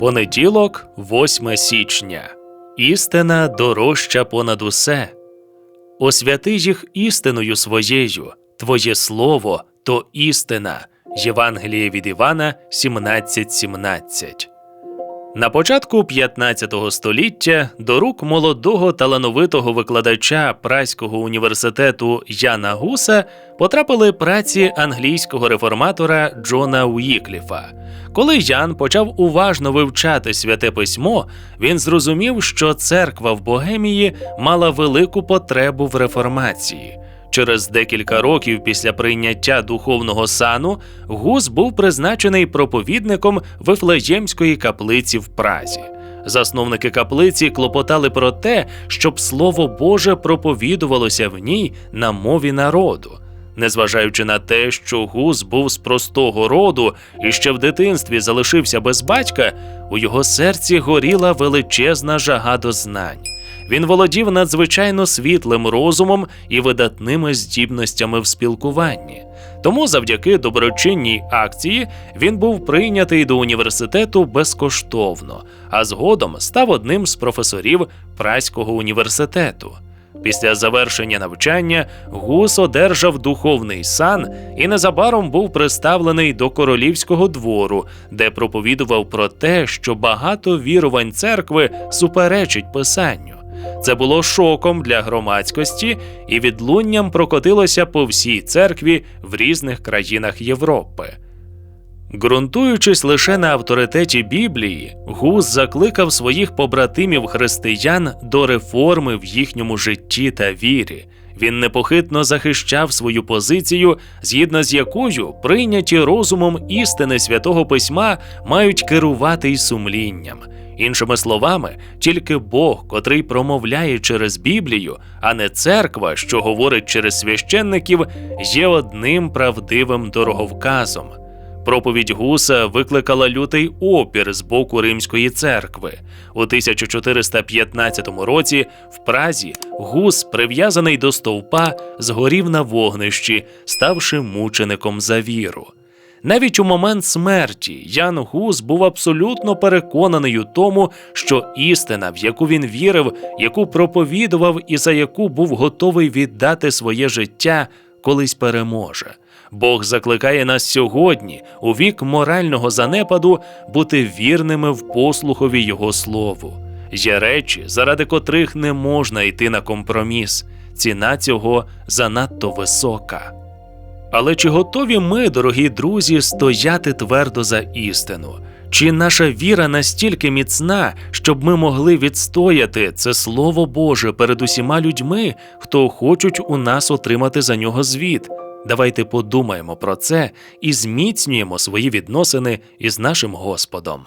Понеділок, 8 січня. Істина дорожча понад усе. Освяти їх істиною своєю, Твоє слово то істина. Євангеліє від Івана 17.17. На початку 15 століття до рук молодого талановитого викладача Праського університету Яна Гуса потрапили праці англійського реформатора Джона Уікліфа. Коли Ян почав уважно вивчати святе письмо, він зрозумів, що церква в Богемії мала велику потребу в реформації. Через декілька років після прийняття духовного сану Гус був призначений проповідником Вифлеємської каплиці в Празі. Засновники каплиці клопотали про те, щоб Слово Боже проповідувалося в ній на мові народу. Незважаючи на те, що Гус був з простого роду і ще в дитинстві залишився без батька, у його серці горіла величезна жага до знань. Він володів надзвичайно світлим розумом і видатними здібностями в спілкуванні. Тому, завдяки доброчинній акції, він був прийнятий до університету безкоштовно, а згодом став одним з професорів Праського університету. Після завершення навчання Гус одержав духовний сан і незабаром був представлений до королівського двору, де проповідував про те, що багато вірувань церкви суперечить писанню. Це було шоком для громадськості і відлунням прокотилося по всій церкві в різних країнах Європи. Ґрунтуючись лише на авторитеті Біблії, Гус закликав своїх побратимів християн до реформи в їхньому житті та вірі. Він непохитно захищав свою позицію, згідно з якою прийняті розумом істини святого письма мають керувати й сумлінням. Іншими словами, тільки Бог, котрий промовляє через Біблію, а не церква, що говорить через священників, є одним правдивим дороговказом. Проповідь Гуса викликала лютий опір з боку Римської церкви. У 1415 році в Празі Гус, прив'язаний до стовпа, згорів на вогнищі, ставши мучеником за віру. Навіть у момент смерті Ян Гус був абсолютно переконаний у тому, що істина, в яку він вірив, яку проповідував і за яку був готовий віддати своє життя, колись переможе. Бог закликає нас сьогодні, у вік морального занепаду, бути вірними в послухові Його слову. Є речі, заради котрих не можна йти на компроміс. Ціна цього занадто висока. Але чи готові ми, дорогі друзі, стояти твердо за істину? Чи наша віра настільки міцна, щоб ми могли відстояти це Слово Боже перед усіма людьми, хто хочуть у нас отримати за нього звіт? Давайте подумаємо про це і зміцнюємо свої відносини із нашим Господом.